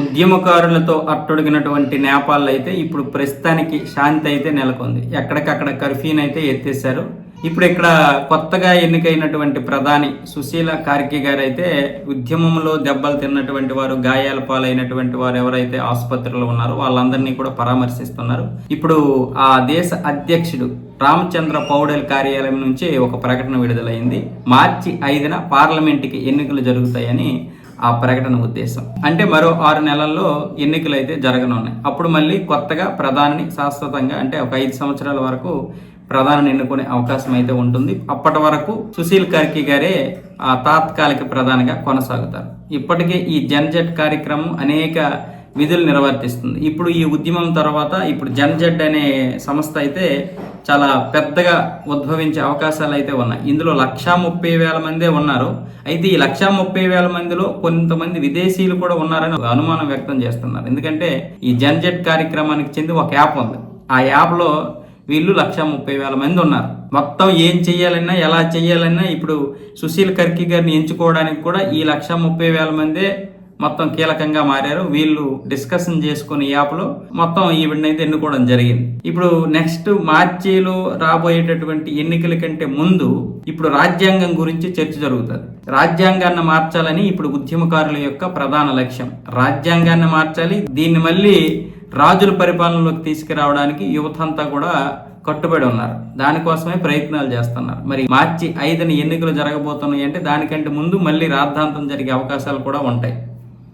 ఉద్యమకారులతో అట్టొడిగినటువంటి నేపాల్లో అయితే ఇప్పుడు ప్రస్తుతానికి శాంతి అయితే నెలకొంది. ఎక్కడికక్కడ కర్ఫ్యూని అయితే ఎత్తేసారు ఇప్పుడు ఇక్కడ కొత్తగా ఎన్నికైనటువంటి ప్రధాని సుశీల కార్కి గారు అయితే ఉద్యమంలో దెబ్బలు తిన్నటువంటి వారు గాయాల పాలైనటువంటి వారు ఎవరైతే ఆసుపత్రిలో ఉన్నారో వాళ్ళందరినీ కూడా పరామర్శిస్తున్నారు. ఇప్పుడు ఆ దేశ అధ్యక్షుడు రామచంద్ర పౌడేల్ కార్యాలయం నుంచి ఒక ప్రకటన విడుదలైంది. మార్చి ఐదున పార్లమెంటుకి ఎన్నికలు జరుగుతాయని ఆ ప్రకటన ఉద్దేశం. అంటే మరో ఆరు నెలల్లో ఎన్నికలు అయితే జరగనున్నాయి. అప్పుడు మళ్ళీ కొత్తగా ప్రధానిని శాశ్వతంగా అంటే ఒక ఐదు సంవత్సరాల వరకు ప్రధానిని ఎన్నుకునే అవకాశం అయితే ఉంటుంది. అప్పటి వరకు సుశీల్ కార్కి గారే ఆ తాత్కాలిక ప్రధానిగా కొనసాగుతారు. ఇప్పటికే ఈ జన్జెట్ కార్యక్రమం అనేక విధులు నిర్వర్తిస్తుంది. ఇప్పుడు ఈ ఉద్యమం తర్వాత ఇప్పుడు జన్జెడ్ అనే సంస్థ అయితే చాలా పెద్దగా ఉద్భవించే అవకాశాలు అయితే ఉన్నాయి. ఇందులో లక్షా ముప్పై వేల మందే ఉన్నారు. అయితే ఈ లక్షా ముప్పై వేల మందిలో కొంతమంది విదేశీయులు కూడా ఉన్నారని ఒక అనుమానం వ్యక్తం చేస్తున్నారు. ఎందుకంటే ఈ జన్జెట్ కార్యక్రమానికి చెంది ఒక యాప్ ఉంది. ఆ యాప్లో వీళ్ళు లక్ష ముప్పై వేల మంది ఉన్నారు. మొత్తం ఏం చేయాలన్నా ఎలా చేయాలన్నా ఇప్పుడు సుశీల్ కర్కి గారిని ఎంచుకోవడానికి కూడా ఈ లక్ష ముప్పై వేల మందే మొత్తం కీలకంగా మారారు. వీళ్ళు డిస్కషన్ చేసుకుని యాప్లో మొత్తం ఈవిడని అయితే ఎన్నుకోవడం జరిగింది. ఇప్పుడు నెక్స్ట్ మార్చిలో రాబోయేటటువంటి ఎన్నికల కంటే ముందు ఇప్పుడు రాజ్యాంగం గురించి చర్చ జరుగుతుంది. రాజ్యాంగాన్ని మార్చాలని ఇప్పుడు ఉద్యమకారుల యొక్క ప్రధాన లక్ష్యం. రాజ్యాంగాన్ని మార్చాలి దీన్ని మళ్ళీ రాజుల పరిపాలనలోకి తీసుకురావడానికి యువత అంతా కూడా కట్టుబడి ఉన్నారు. దానికోసమే ప్రయత్నాలు చేస్తున్నారు. మరి మార్చి ఐదుని ఎన్నికలు జరగబోతున్నాయి అంటే దానికంటే ముందు మళ్ళీ రాద్ధాంతం జరిగే అవకాశాలు కూడా ఉంటాయి.